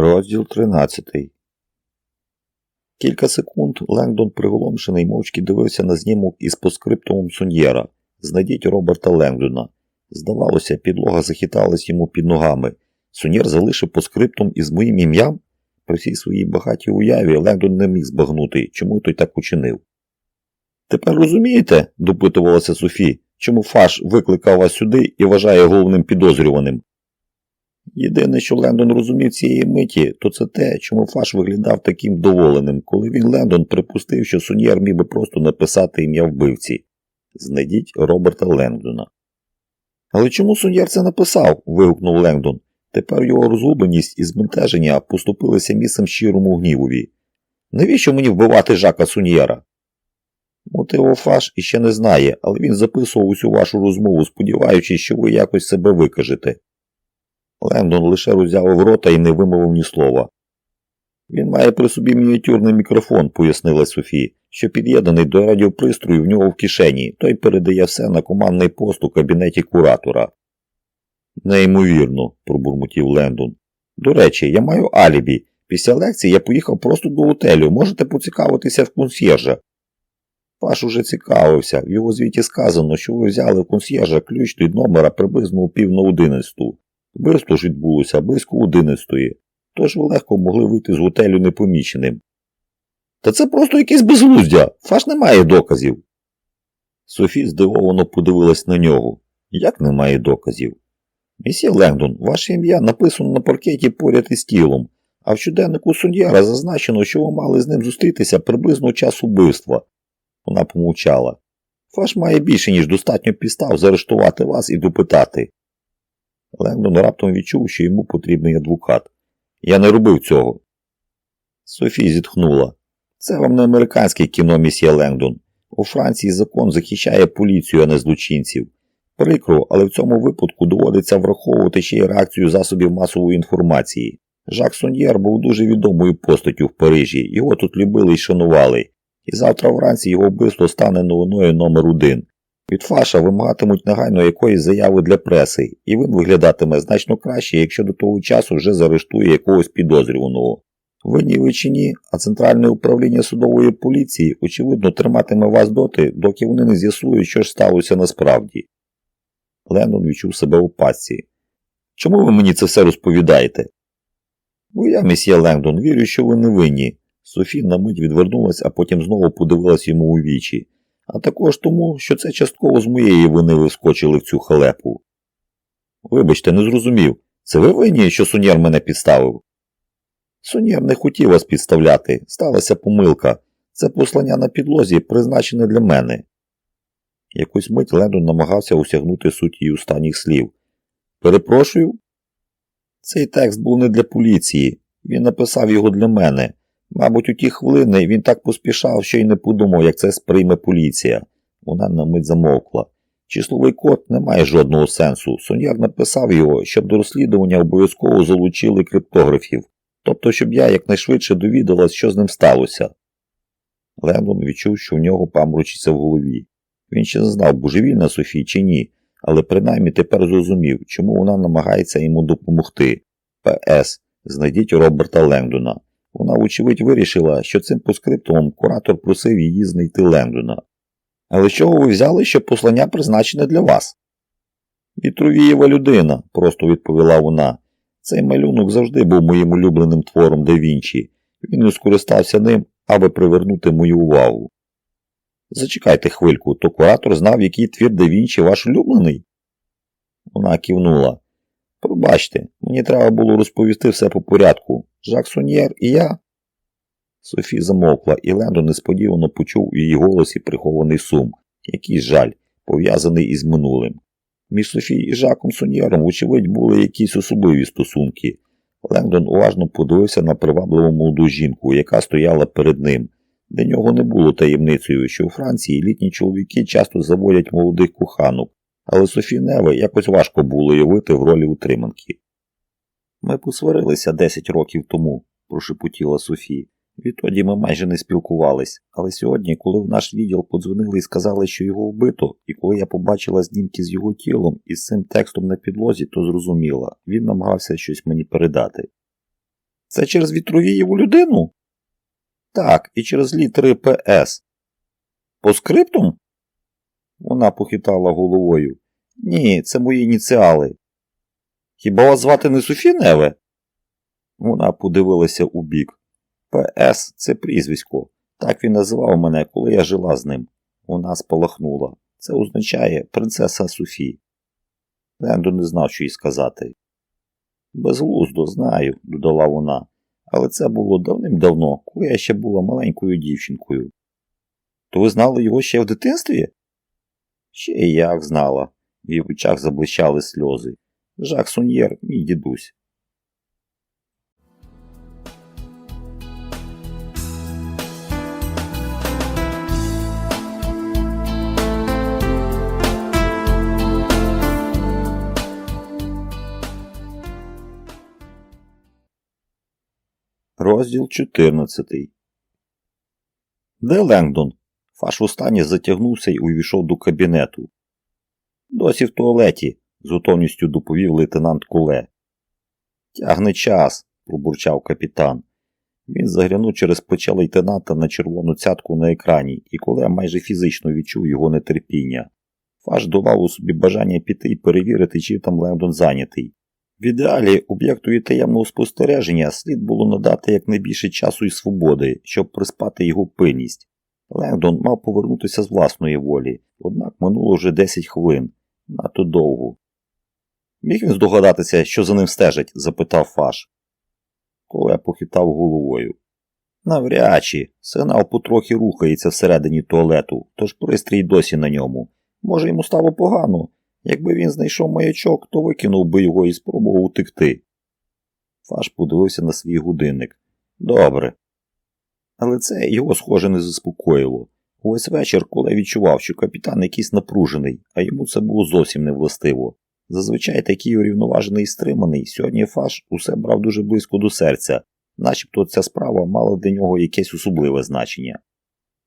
Розділ 13 Кілька секунд Лендон приголомшений мовчки дивився на знімок із поскриптумом Суньєра. Знайдіть Роберта Лендона. Здавалося, підлога захиталась йому під ногами. Суньєр залишив поскриптум із моїм ім'ям. При всій своїй багатій уяві Лендон не міг збагнути, чому той так учинив. Тепер розумієте, допитувалася Софі, чому Фаш викликав вас сюди і вважає головним підозрюваним. Єдине, що Лендон розумів цієї миті, то це те, чому Фаш виглядав таким доволеним, коли він Лендон припустив, що Суньєр міг би просто написати ім'я вбивці. Знайдіть Роберта Лендона. Але чому Суньєр це написав? вигукнув Лендон. Тепер його розгубленість і збентеження поступилися місцем щирому гнівові. Навіщо мені вбивати Жака Суньєра? Мотиво Фаш іще не знає, але він записував усю вашу розмову, сподіваючись, що ви якось себе викажете. Лендон лише роззявив рота і не вимовив ні слова. Він має при собі мініатюрний мікрофон, пояснила Софі, що під'єднаний до радіопристрою в нього в кишені, той передає все на командний пост у кабінеті куратора. Неймовірно, пробурмотів Лендон. До речі, я маю алібі. Після лекції я поїхав просто до готелю. Можете поцікавитися в консьєржа. Паш уже цікавився. В його звіті сказано, що ви взяли в консьєржа ключ від номера приблизно у пів на одинадцяту. Вбивство ж відбулося близько одинадцятої, тож ви легко могли вийти з готелю непоміченим. Та це просто якесь безглуздя, фаш не має доказів. Софі здивовано подивилась на нього. Як немає доказів? Місьє Лендон, ваше ім'я написано на паркеті поряд із тілом, а в щоденнику суддяра зазначено, що ви мали з ним зустрітися приблизно час убивства. Вона помовчала. Фаш має більше, ніж достатньо підстав заарештувати вас і допитати. Лендон раптом відчув, що йому потрібний адвокат. Я не робив цього. Софі зітхнула. Це вам не американське кіно, місьє Лендон. У Франції закон захищає поліцію, а не злочинців. Прикро, але в цьому випадку доводиться враховувати ще й реакцію засобів масової інформації. Жак Соньєр був дуже відомою постаттю в Парижі, його тут любили і шанували. І завтра вранці його вбивство стане новиною номер один. Від Фаша вимагатимуть негайно якоїсь заяви для преси, і він виглядатиме значно краще, якщо до того часу вже заарештує якогось підозрюваного. Ви чи ні, а Центральне управління судової поліції, очевидно, триматиме вас доти, доки вони не з'ясують, що ж сталося насправді. Леннон відчув себе у пастці. Чому ви мені це все розповідаєте? Бо я, месьє Лендон, вірю, що ви не винні. Софі на мить відвернулась, а потім знову подивилась йому у вічі а також тому, що це частково з моєї вини вискочили в цю халепу. Вибачте, не зрозумів. Це ви винні, що Сунєр мене підставив? Сунєр не хотів вас підставляти, сталася помилка. Це послання на підлозі призначене для мене. Якусь мить Лендон намагався осягнути суть її останніх слів. Перепрошую? Цей текст був не для поліції. Він написав його для мене. Мабуть, у ті хвилини він так поспішав, що й не подумав, як це сприйме поліція. Вона на мить замовкла. Числовий код не має жодного сенсу. Соньяр написав його, щоб до розслідування обов'язково залучили криптографів, тобто, щоб я якнайшвидше довідалась, що з ним сталося. Лендон відчув, що в нього памручиться в голові. Він ще не знав, божевільна Софій чи ні, але принаймні тепер зрозумів, чому вона намагається йому допомогти. П.С. Знайдіть Роберта Лендона. Вона, вочевидь, вирішила, що цим поскриптумом куратор просив її знайти Лендона. Але з чого ви взяли, що послання призначене для вас? Вітровієва людина, просто відповіла вона. Цей малюнок завжди був моїм улюбленим твором да Вінчі. Він не скористався ним, аби привернути мою увагу. Зачекайте хвильку, то куратор знав, який твір да Вінчі ваш улюблений? Вона кивнула. Пробачте, мені треба було розповісти все по порядку. Жак Соньєр і я. Софі замовкла, і Лендо несподівано почув у її голосі прихований сум, якийсь жаль, пов'язаний із минулим. Між Софі і Жаком Соньєром, вочевидь, були якісь особливі стосунки. Лендон уважно подивився на привабливу молоду жінку, яка стояла перед ним. Для нього не було таємницею, що у Франції літні чоловіки часто заводять молодих коханок, але Софі Неве якось важко було уявити в ролі утриманки. Ми посварилися 10 років тому, прошепотіла Софі. Відтоді ми майже не спілкувались, але сьогодні, коли в наш відділ подзвонили і сказали, що його вбито, і коли я побачила знімки з його тілом і з цим текстом на підлозі, то зрозуміла, він намагався щось мені передати. Це через вітровієву людину? Так, і через літери ПС. По скриптум? Вона похитала головою. Ні, це мої ініціали. Хіба вас звати не Софі Неве? Вона подивилася у бік. ПС це прізвисько. Так він називав мене, коли я жила з ним. Вона спалахнула. Це означає принцеса Софі. Лендо не знав, що їй сказати. Безглуздо знаю, додала вона, але це було давним-давно, коли я ще була маленькою дівчинкою. То ви знали його ще в дитинстві? Ще й як знала. В її очах заблищали сльози. Жак Суньєр, мій дідусь. Розділ 14 Де Леңдон? Фаш останнє затягнувся і увійшов до кабінету. Досі в туалеті, з готовністю доповів лейтенант Куле. Тягне час, пробурчав капітан. Він заглянув через плече лейтенанта на червону цятку на екрані, і Куле майже фізично відчув його нетерпіння. Фаш долав у собі бажання піти і перевірити, чи там Лендон зайнятий. В ідеалі об'єктові таємного спостереження слід було надати якнайбільше часу і свободи, щоб приспати його пильність. Лендон мав повернутися з власної волі, однак минуло вже 10 хвилин, надто довго. Міг він здогадатися, що за ним стежать? запитав Фаш. Коле похитав головою. Навряд чи сигнал потрохи рухається всередині туалету, тож пристрій досі на ньому. Може, йому стало погано. Якби він знайшов маячок, то викинув би його і спробував утекти. Фаш подивився на свій годинник. Добре. Але це його, схоже, не заспокоїло. Увесь вечір, коли відчував, що капітан якийсь напружений, а йому це було зовсім не властиво. Зазвичай такий урівноважений і стриманий, сьогодні Фаш усе брав дуже близько до серця, начебто ця справа мала для нього якесь особливе значення.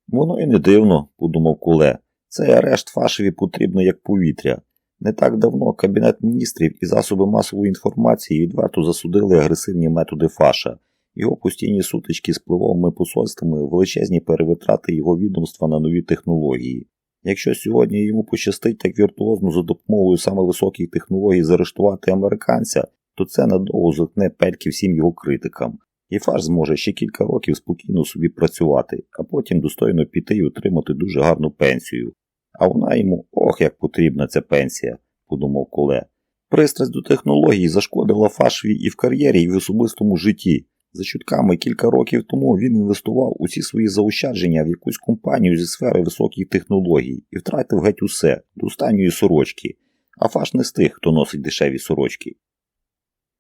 Воно і не дивно, подумав Куле. Цей арешт Фашеві потрібно як повітря. Не так давно Кабінет міністрів і засоби масової інформації відверто засудили агресивні методи Фаша, його постійні сутички з впливовими посольствами, величезні перевитрати його відомства на нові технології. Якщо сьогодні йому пощастить так віртуозно за допомогою саме високих технологій заарештувати американця, то це надовго заткне пельки всім його критикам. І Фаш зможе ще кілька років спокійно собі працювати, а потім достойно піти і отримати дуже гарну пенсію. А вона йому ох, як потрібна ця пенсія, подумав Коле. Пристрасть до технологій зашкодила Фашві і в кар'єрі, і в особистому житті. За чутками кілька років тому він інвестував усі свої заощадження в якусь компанію зі сфери високих технологій і втратив геть усе до останньої сорочки, а Фаш не з тих, хто носить дешеві сорочки.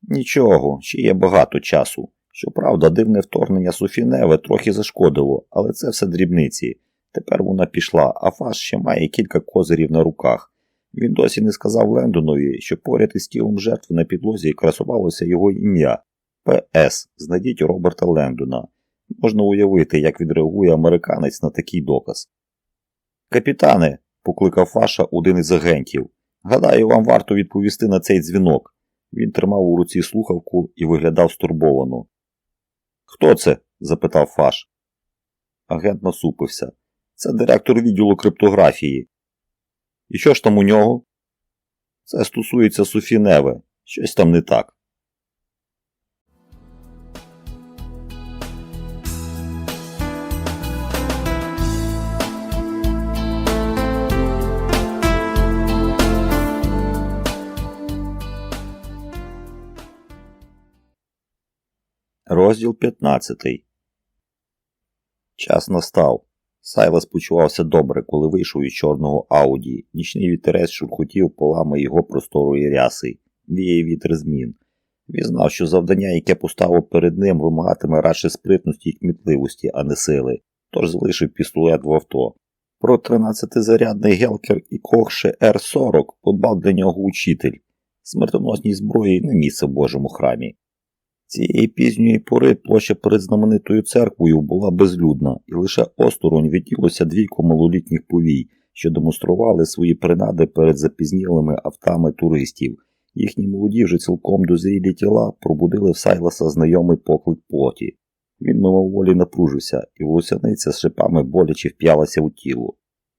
Нічого, ще є багато часу. Щоправда, дивне вторгнення Софіневе трохи зашкодило, але це все дрібниці. Тепер вона пішла, а Фаш ще має кілька козирів на руках. Він досі не сказав Лендонові, що поряд із тілом жертви на підлозі красувалося його ім'я П.С. Знайдіть Роберта Лендона. Можна уявити, як відреагує американець на такий доказ. Капітане, покликав Фаша один із агентів. Гадаю, вам варто відповісти на цей дзвінок. Він тримав у руці слухавку і виглядав стурбовано. Хто це? запитав Фаш. Агент насупився. Це директор відділу криптографії. І що ж там у нього? Це стосується Софі Неве. Щось там не так. Розділ 15 Час настав. Сайлас почувався добре, коли вийшов із чорного Ауді. Нічний вітерець шурхотів полами його просторої ряси. Віє вітер змін. Він знав, що завдання, яке поставив перед ним, вимагатиме радше спритності і кмітливості, а не сили, тож залишив пістолет в авто. Про 13-зарядний гелкер і кохше Р-40 подбав для нього учитель. Смертоносній зброї не місце в Божому храмі. Цієї пізньої пори площа перед знаменитою церквою була безлюдна, і лише осторонь відділося двійко малолітніх повій, що демонстрували свої принади перед запізнілими автами туристів, Їхні молоді вже цілком дозрілі тіла пробудили в Сайласа знайомий поклик плоті. Він мимоволі напружився, і волосяниця з шипами боляче вп'ялася у тіло.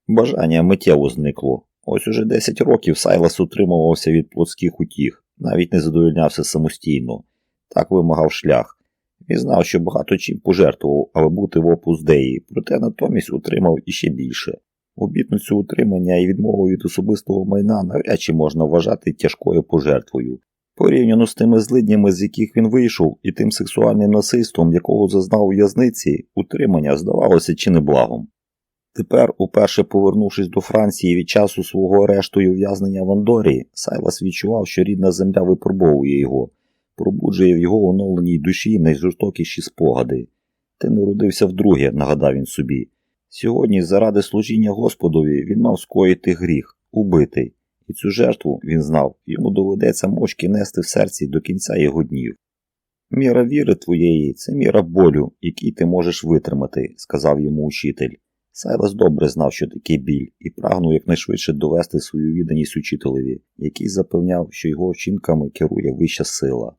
Бажання миттєво зникло. Ось уже 10 років Сайлас утримувався від плотських утіх, навіть не задовольнявся самостійно. Так вимагав шлях. Він знав, що багато чим пожертвував, аби бути в опус Деї, проте натомість утримав іще більше. Обітницю утримання і відмову від особистого майна навряд чи можна вважати тяжкою пожертвою. Порівняно з тими злиднями, з яких він вийшов, і тим сексуальним насильством, якого зазнав у в'язниці, утримання здавалося чи не благом. Тепер, уперше повернувшись до Франції від часу свого арешту і ув'язнення в Андорі, Сайлас відчував, що рідна земля випробовує його, пробуджує в його оновленій душі найжорстокіші спогади. Ти не родився вдруге, нагадав він собі. Сьогодні, заради служіння Господові, він мав скоїти гріх, убитий, і цю жертву він знав, йому доведеться мочки нести в серці до кінця його днів. Міра віри твоєї це міра болю, який ти можеш витримати, сказав йому учитель. Сайлас добре знав, що таке біль, і прагнув якнайшвидше довести свою відданість учителеві, який запевняв, що його вчинками керує вища сила.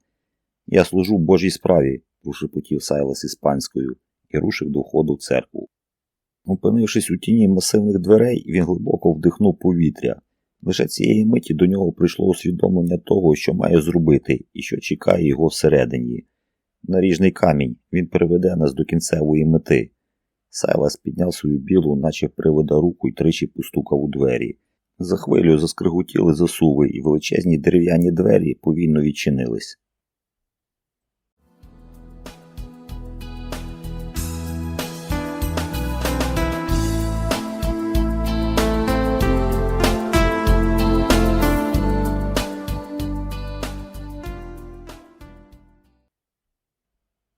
Я служу Божій справі, прошепотів Сайлас іспанською і рушив до входу в церкву. Опинившись у тіні масивних дверей, він глибоко вдихнув повітря. Лише цієї миті до нього прийшло усвідомлення того, що має зробити і що чекає його всередині. Наріжний камінь він приведе нас до кінцевої мети. Сайлас підняв свою білу, наче привода руку і тричі постукав у двері. За хвилю заскриготіли засуви, і величезні дерев'яні двері повільно відчинились.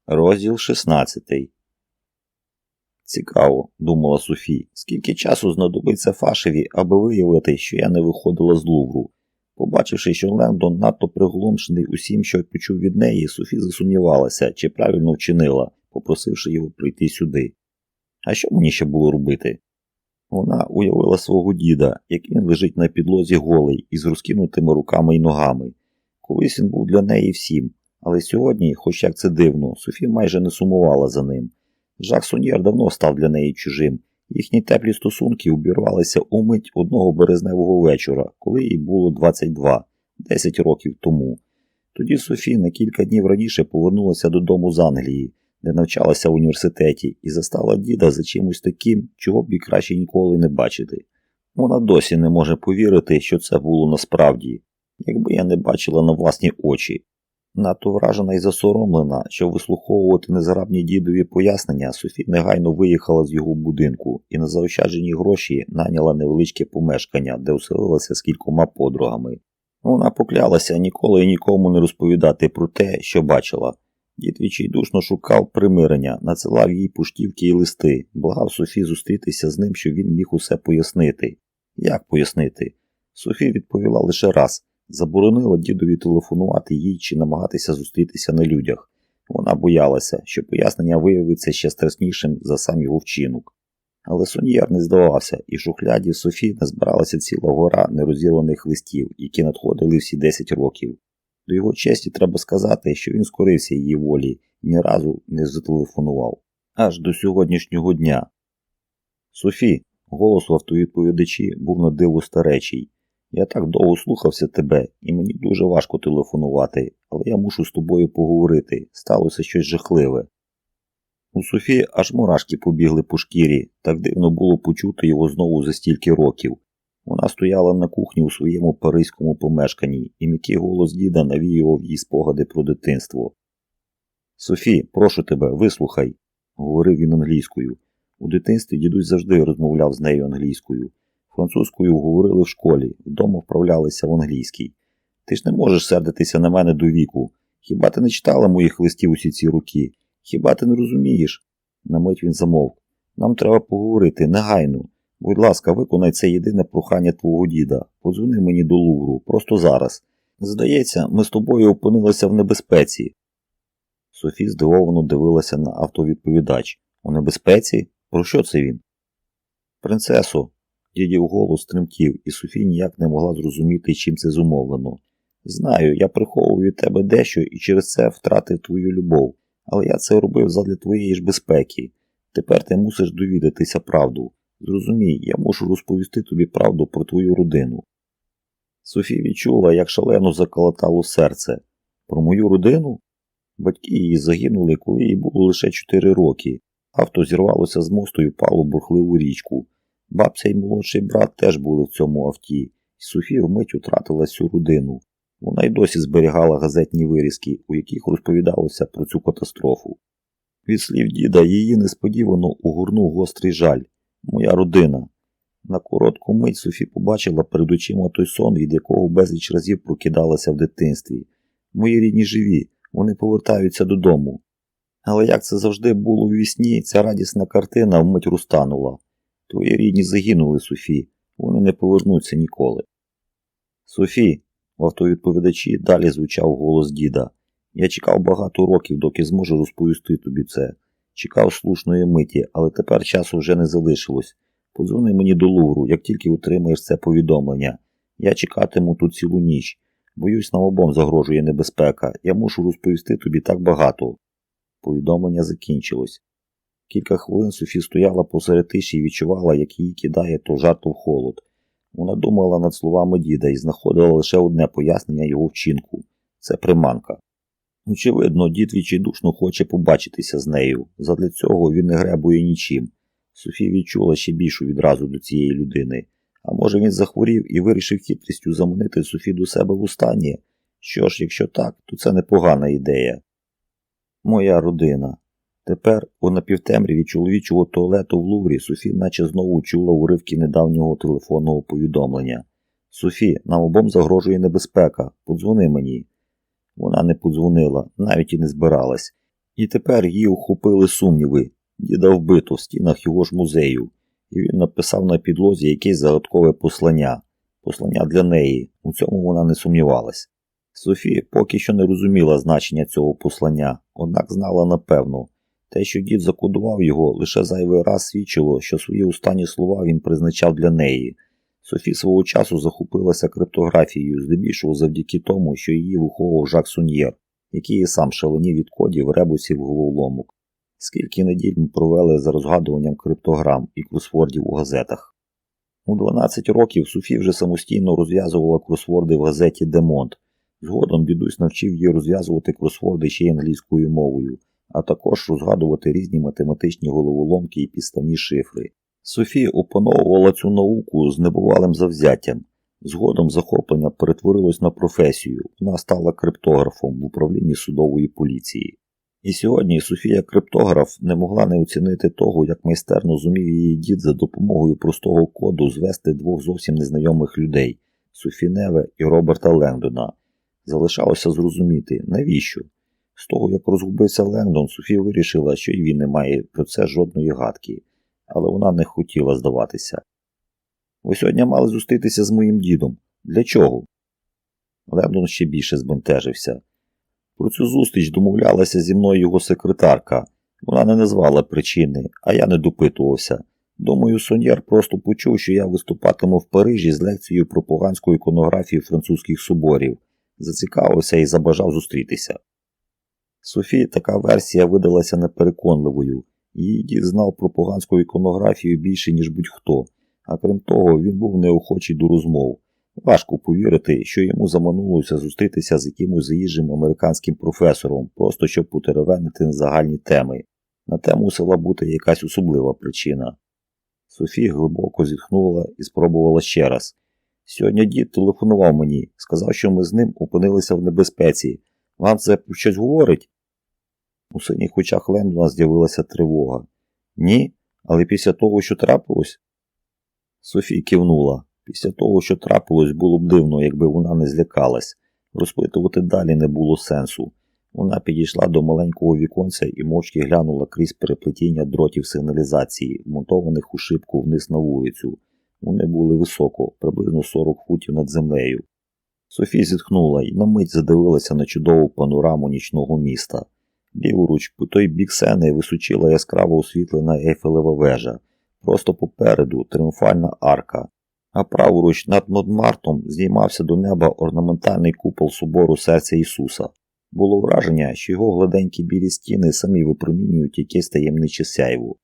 Розділ 16 Цікаво, думала Софі, скільки часу знадобиться Фашеві, аби виявити, що я не виходила з Лувру. Побачивши, що Лендон надто приголомшений усім, що почув від неї, Софі засумнівалася, чи правильно вчинила, попросивши його прийти сюди. А що мені ще було робити? Вона уявила свого діда, як він лежить на підлозі голий із розкинутими руками й ногами. Колись він був для неї всім, але сьогодні, хоч як це дивно, Софі майже не сумувала за ним. Жак Соньєр давно став для неї чужим. Їхні теплі стосунки обірвалися у мить одного березневого вечора, коли їй було 22, 10 років тому. Тоді Софі на кілька днів раніше повернулася додому з Англії, де навчалася в університеті, і застала діда за чимось таким, чого б і краще ніколи не бачити. Вона досі не може повірити, що це було насправді, якби я не бачила на власні очі. Надто вражена і засоромлена, щоб вислуховувати незграбні дідові пояснення, Софі негайно виїхала з його будинку і на заощаджені гроші наняла невеличке помешкання, де оселилася з кількома подругами. Вона поклялася ніколи і нікому не розповідати про те, що бачила. Дід відчайдушно шукав примирення, надсилав їй пуштівки і листи, благав Софі зустрітися з ним, щоб він міг усе пояснити. Як пояснити? Софі відповіла лише раз заборонила дідові телефонувати їй чи намагатися зустрітися на людях. Вона боялася, що пояснення виявиться ще страшнішим за сам його вчинок. Але Соньєр не здавався, і в шухляді Софі не збиралася ціла гора нерозірваних листів, які надходили всі 10 років. До його честі треба сказати, що він скорився її волі і ні разу не зателефонував. Аж до сьогоднішнього дня. Софі, голос в автовідповідачі був на диво старечий. Я так довго слухався тебе, і мені дуже важко телефонувати, але я мушу з тобою поговорити. Сталося щось жахливе. У Софії аж мурашки побігли по шкірі, так дивно було почути його знову за стільки років. Вона стояла на кухні у своєму паризькому помешканні, і м'який голос діда навіював їй спогади про дитинство. Софі, прошу тебе, вислухай, говорив він англійською. У дитинстві дідусь завжди розмовляв з нею англійською. Французькою говорили в школі, вдома вправлялися в англійській. Ти ж не можеш сердитися на мене до віку. Хіба ти не читала моїх листів усі ці роки? Хіба ти не розумієш? На мить він замовк. Нам треба поговорити негайно. Будь ласка, виконай це єдине прохання твого діда. Подзвони мені до Лувру, просто зараз. Здається, ми з тобою опинилися в небезпеці. Софі здивовано дивилася на автовідповідач. У небезпеці? Про що це він? Принцесо, Дідів голос тремтів, і Софі ніяк не могла зрозуміти, чим це зумовлено. Знаю, я приховую тебе дещо і через це втратив твою любов, але я це робив задля твоєї ж безпеки. Тепер ти мусиш довідатися правду. Зрозумій, я мушу розповісти тобі правду про твою родину. Софія відчула, як шалено заколотало серце. Про мою родину? Батьки її загинули, коли їй було лише 4 роки. Авто зірвалося з мосту і впало бурхливу річку. Бабця і молодший брат теж були в цьому авті, і Софія вмить втратила всю родину. Вона й досі зберігала газетні вирізки, у яких розповідалося про цю катастрофу. Від слів діда її несподівано угорнув гострий жаль. Моя родина. На коротку мить Софі побачила перед очима той сон, від якого безліч разів прокидалася в дитинстві. Мої рідні живі, вони повертаються додому. Але як це завжди було у вісні, ця радісна картина вмить розтанула. Твої рідні загинули, Софі, вони не повернуться ніколи. Софі, в автовідповідачі далі звучав голос діда. Я чекав багато років, доки зможу розповісти тобі це. Чекав слушної миті, але тепер часу вже не залишилось. Подзвони мені до Лувру, як тільки отримаєш це повідомлення. Я чекатиму тут цілу ніч. Боюсь, нам обом загрожує небезпека. Я мушу розповісти тобі так багато. Повідомлення закінчилось. Кілька хвилин Софі стояла посеред тиші і відчувала, як її кидає то жар, то в холод. Вона думала над словами діда і знаходила лише одне пояснення його вчинку це приманка. Очевидно, дід відчайдушно хоче побачитися з нею. Задля цього він не гребує нічим. Софія відчула ще більшу відразу до цієї людини. А може він захворів і вирішив хитрістю заманити Софі до себе в устані? Що ж, якщо так, то це непогана ідея. Моя родина. Тепер у напівтемряві чоловічого туалету в Луврі Софі наче знову чула уривки недавнього телефонного повідомлення. Софі, нам обом загрожує небезпека. Подзвони мені. Вона не подзвонила, навіть і не збиралась. І тепер її охопили сумніви. Діда вбито в стінах його ж музею, і він написав на підлозі якесь загадкове послання. Послання для неї. У цьому вона не сумнівалась. Софія поки що не розуміла значення цього послання, однак знала напевно. Те, що дід закодував його, лише зайвий раз свідчило, що свої останні слова він призначав для неї. Софі свого часу захопилася криптографією, здебільшого завдяки тому, що її виховував Жак Суньєр, який і сам шаленів від кодів, ребусів, головоломок. Скільки неділь ми провели за розгадуванням криптограм і кросвордів у газетах. У 12 років Софі вже самостійно розв'язувала кросворди в газеті Демонт. Згодом дідусь навчив її розв'язувати кросворди ще й англійською мовою, а також розгадувати різні математичні головоломки і підставні шифри. Софія опановувала цю науку з небувалим завзяттям. Згодом захоплення перетворилось на професію. Вона стала криптографом в управлінні судової поліції. І сьогодні Софія криптограф не могла не оцінити того, як майстерно зумів її дід за допомогою простого коду звести двох зовсім незнайомих людей Софі Неве і Роберта Лендона. Залишалося зрозуміти, навіщо? З того, як розгубився Лендон, Софія вирішила, що й він не має про це жодної гадки, але вона не хотіла здаватися. Ви сьогодні мали зустрітися з моїм дідом. Для чого? Лендон ще більше збентежився. Про цю зустріч домовлялася зі мною його секретарка. Вона не назвала причини, а я не допитувався. Думаю, Соньєр просто почув, що я виступатиму в Парижі з лекцією про поганську іконографію французьких соборів, зацікавився і забажав зустрітися. Софії така версія видалася непереконливою. Її дід знав про поганську іконографію більше, ніж будь-хто, а крім того, він був неохочий до розмов. Важко повірити, що йому заманулося зустрітися з якимось заїжджим американським професором, просто щоб потеревенити на загальні теми. На те мусила бути якась особлива причина. Софія глибоко зітхнула і спробувала ще раз. Сьогодні дід телефонував мені, сказав, що ми з ним опинилися в небезпеці. Вам це щось говорить? У синіх очах Лендона з'явилася тривога. Ні, але після того, що трапилось. Софія кивнула. Після того, що трапилось, було б дивно, якби вона не злякалась. Розпитувати далі не було сенсу. Вона підійшла до маленького віконця і мовчки глянула крізь переплетіння дротів сигналізації, вмонтованих у шибку вниз на вулицю. Вони були високо, приблизно 40 футів над землею. Софія зітхнула і на мить задивилася на чудову панораму нічного міста. Ліворуч, по той бік сени височила яскраво освітлена ейфелева вежа. Просто попереду тріумфальна арка, а праворуч над Монмартом здіймався до неба орнаментальний купол собору серця Ісуса. Було враження, що його гладенькі білі стіни самі випромінюють якесь таємниче сяйво.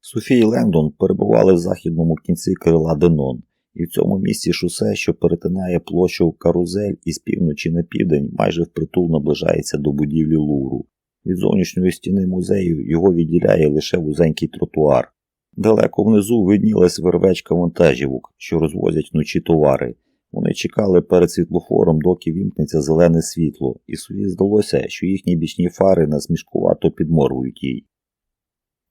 Софія і Лендон перебували в західному кінці крила Денон, і в цьому місці шосе, що перетинає площу Карузель із півночі на південь, майже впритул наближається до будівлі Лувру. Від зовнішньої стіни музею його відділяє лише вузенький тротуар. Далеко внизу виднілась вервечка вантажівок, що розвозять вночі товари. Вони чекали перед світлофором, доки вімкнеться зелене світло, і Сові здалося, що їхні бічні фари насмішкувато підморгують їй.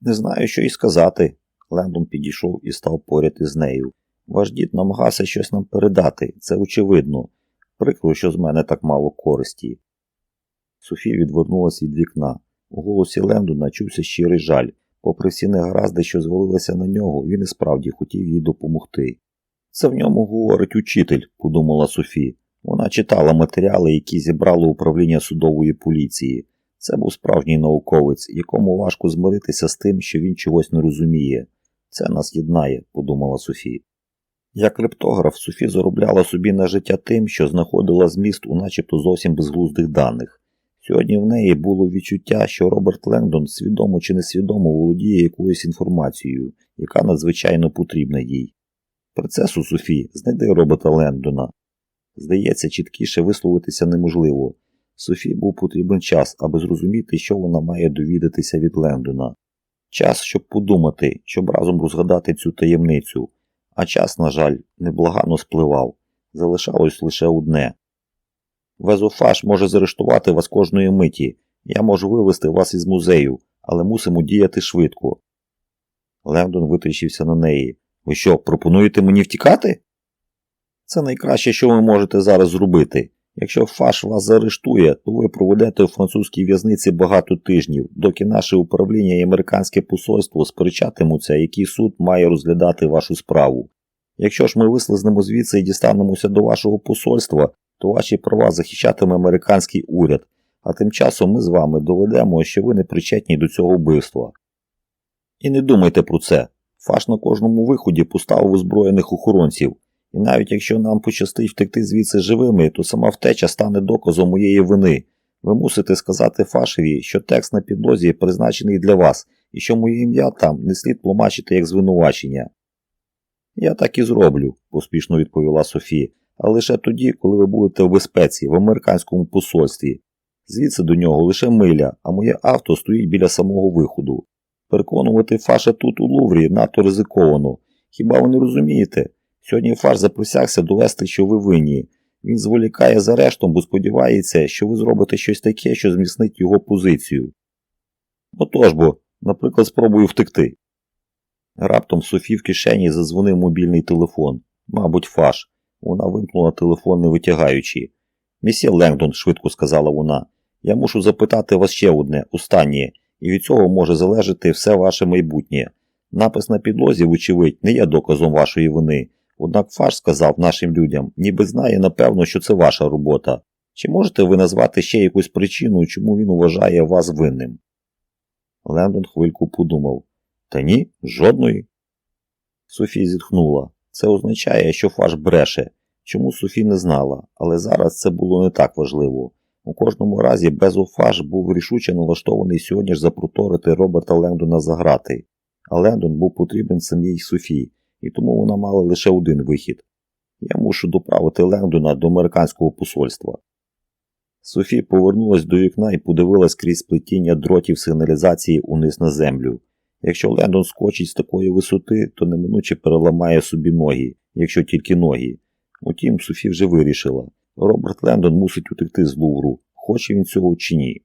Не знаю, що й сказати. Лендон підійшов і став поряд із нею. Ваш дід намагався щось нам передати, це очевидно. Прикро, що з мене так мало користі. Софія відвернулася від вікна. У голосі Лендона чувся щирий жаль. Попри всі негаразди, що звалилися на нього, він і справді хотів їй допомогти. Це в ньому говорить учитель, подумала Софі. Вона читала матеріали, які зібрало управління судової поліції. Це був справжній науковець, якому важко змиритися з тим, що він чогось не розуміє. Це нас єднає, подумала Софі. Як криптограф, Софі заробляла собі на життя тим, що знаходила зміст у начебто зовсім безглуздих даних. Сьогодні в неї було відчуття, що Роберт Лендон свідомо чи несвідомо володіє якоюсь інформацією, яка надзвичайно потрібна їй. Процесу Софі знайди Роберта Лендона. Здається, чіткіше висловитися неможливо. Софі був потрібен час, аби зрозуміти, що вона має довідатися від Лендона. Час, щоб подумати, щоб разом розгадати цю таємницю, а час, на жаль, неблагано спливав. Залишалось лише одне. Везофаш може заарештувати вас кожної миті. Я можу вивезти вас із музею, але мусимо діяти швидко. Лендон витріщився на неї. Ви що, пропонуєте мені втікати? Це найкраще, що ви можете зараз зробити. Якщо фаш вас заарештує, то ви проведете у французькій в'язниці багато тижнів, доки наше управління і американське посольство сперечатимуться, який суд має розглядати вашу справу. Якщо ж ми вислизнемо звідси і дістанемося до вашого посольства, то ваші права захищатиме американський уряд, а тим часом ми з вами доведемо, що ви не причетні до цього вбивства. І не думайте про це. Фаш на кожному виході поставив озброєних охоронців. І навіть якщо нам пощастить втекти звідси живими, то сама втеча стане доказом моєї вини. Ви мусите сказати Фашеві, що текст на підлозі призначений для вас, і що моє ім'я там не слід тлумачити як звинувачення. Я так і зроблю, поспішно відповіла Софія, а лише тоді, коли ви будете в безпеці, в американському посольстві. Звідси до нього лише миля, а моє авто стоїть біля самого виходу. Переконувати Фаша тут у Луврі надто ризиковано. Хіба ви не розумієте? Сьогодні Фаш заприсягся довести, що ви винні. Він зволікає за арештом, бо сподівається, що ви зробите щось таке, що зміцнить його позицію. Отож бо, наприклад, спробую втекти. Раптом Софі в кишені задзвонив мобільний телефон. Мабуть, Фаш. Вона вимкнула телефон, не витягаючи. Місьє Лендон, швидко сказала вона, я мушу запитати вас ще одне, останнє, і від цього може залежати все ваше майбутнє. Напис на підлозі, вочевидь, не є доказом вашої вини. Однак Фаш сказав нашим людям, ніби знає напевно, що це ваша робота. Чи можете ви назвати ще якусь причину, чому він вважає вас винним? Лендон хвильку подумав Та ні, жодної. Софі зітхнула. Це означає, що Фаш бреше. Чому Софі не знала, але зараз це було не так важливо. У кожному разі Безофаш був рішуче налаштований сьогодні ж запроторити Роберта Лендона за грати. А Лендон був потрібен самій Софії, і тому вона мала лише один вихід. Я мушу доправити Лендона до американського посольства. Софі повернулась до вікна і подивилась крізь сплетіння дротів сигналізації униз на землю. Якщо Лендон скочить з такої висоти, то неминуче переламає собі ноги, якщо тільки ноги. Утім, Софі вже вирішила. Роберт Лендон мусить утекти з Лувру, хоче він цього чи ні.